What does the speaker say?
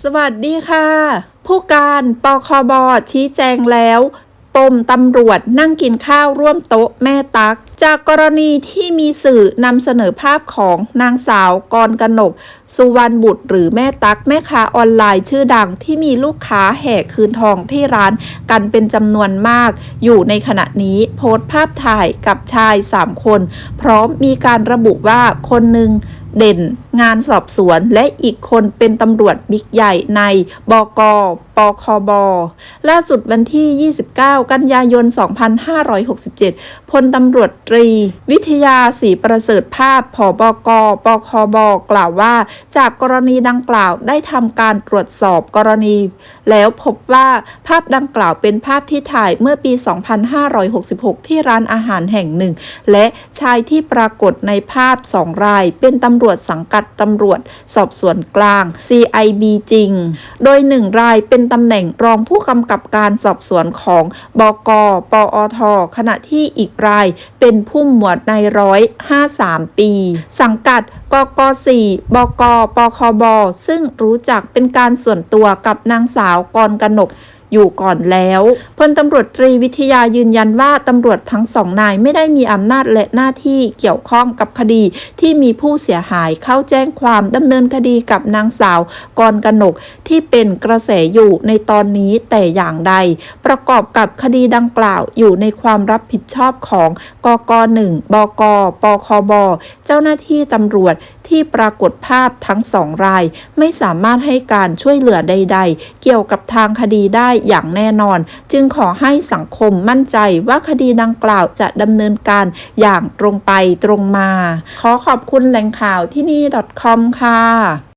สวัสดีค่ะ ผู้การปคบชี้แจงแล้วปมตำรวจนั่งกินข้าวร่วมโต๊ะแม่ตัก จากกรณีที่มีสื่อนำเสนอภาพของนางสาวกรกนก สุวรรณบุตรหรือแม่ตักแม่ค้าออนไลน์ชื่อดังที่มีลูกค้าแห่คืนทองที่ร้านกันเป็นจำนวนมาก อยู่ในขณะนี้โพสต์ภาพถ่ายกับชาย 3 คน พร้อมมีการระบุว่าคนหนึ่งเด่น งานสอบสวน และอีกคนเป็นตำรวจบิ๊กใหญ่ในบกปคบ ล่าสุดวันที่ 29 กันยายน 2567 พลตำรวจตรี วิทยาศรีประเสริฐภาพผบก ปคบ กล่าวว่า จากกรณีดังกล่าวได้ทำการตรวจสอบกรณี แล้วพบว่าภาพดังกล่าวเป็นภาพที่ถ่ายเมื่อปี 2566 ที่ร้านอาหารแห่งหนึ่ง และชายที่ปรากฏในภาพสองราย เป็นตำรวจสังกัดตำรวจสอบสวนกลาง CIB จริง โดยหนึ่งรายเป็นตำแหน่งรองผู้กำกับการสอบสวนของบก ปอท ขณะที่อีกรายเป็นผู้หมวดในร้อยห้าสามปี สังกัดกก 4 บก ปคบ ซึ่งรู้จักเป็นการส่วนตัวกับนางสาวกรกนก อยู่ก่อนแล้วพลตำรวจตรีวิทยายืนยันว่าตำรวจทั้งสองนายไม่ได้มีอำนาจและหน้าที่เกี่ยวข้องกับคดีที่มีผู้เสียหายเข้าแจ้งความดำเนินคดีกับนางสาวกรกนกที่เป็นกระแสอยู่ในตอนนี้แต่อย่างใด ประกอบกับคดีดังกล่าวอยู่ในความรับผิดชอบของกก 1 บก ปคบ เจ้าหน้าที่ตำรวจที่ปรากฏภาพทั้งสองราย ไม่สามารถให้การช่วยเหลือใด ๆ เกี่ยวกับทางคดีได้อย่างแน่นอน จึงขอให้สังคมมั่นใจว่าคดีดังกล่าวจะดำเนินการอย่างตรงไปตรงมา ขอขอบคุณแหล่งข่าวที่นี่ .com ค่ะ